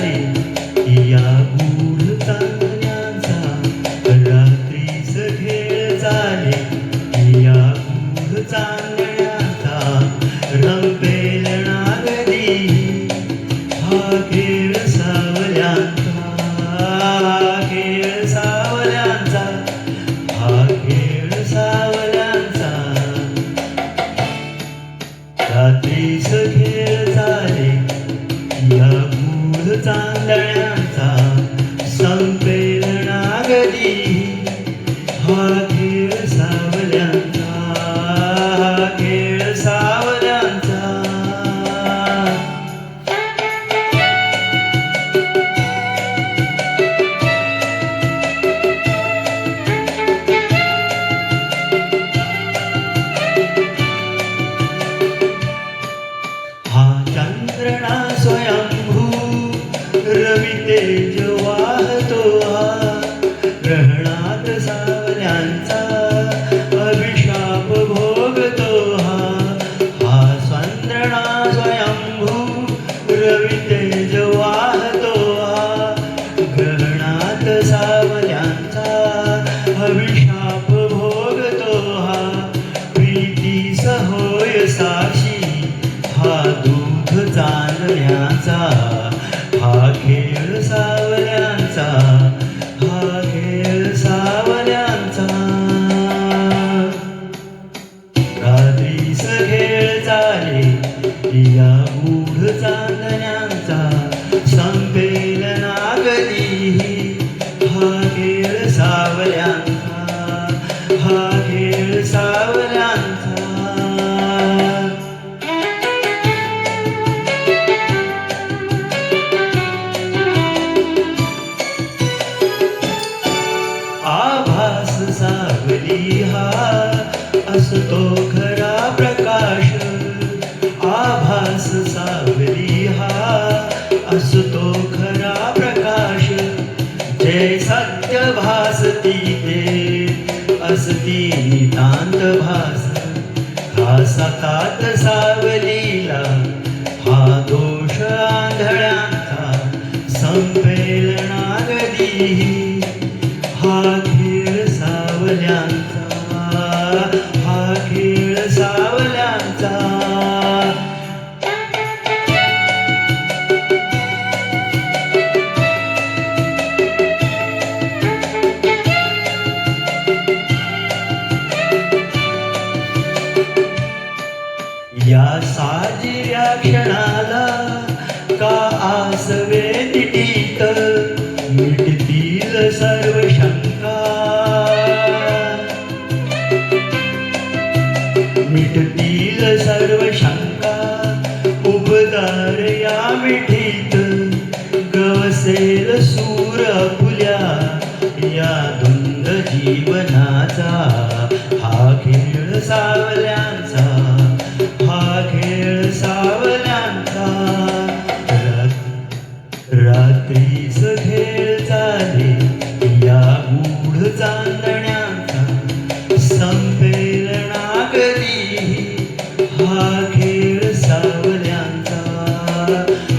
चाले या गूढ रात्रीच खेळ चाले या साक्षी हा दूध चांदण्याचा हा खेळ सावल्यांचा हा खेळ सावल्यांचा रात्रीस खेळ चाले या गूढ चांदण्या असतो खरा प्रकाश. आभास सावली हा. असतो खरा प्रकाश. जय सत्य भासती ते असती नितांत भास. हा सतात सावली साजिया क्षणाला का आसवे निटीत मिटतील सर्व शंका. मिटतील सर्व शंका उबदार या मिठीत गवसेल सूर फुल्या या धुंद जीवनाचा हा खेळ सावल्यांचा. Uh...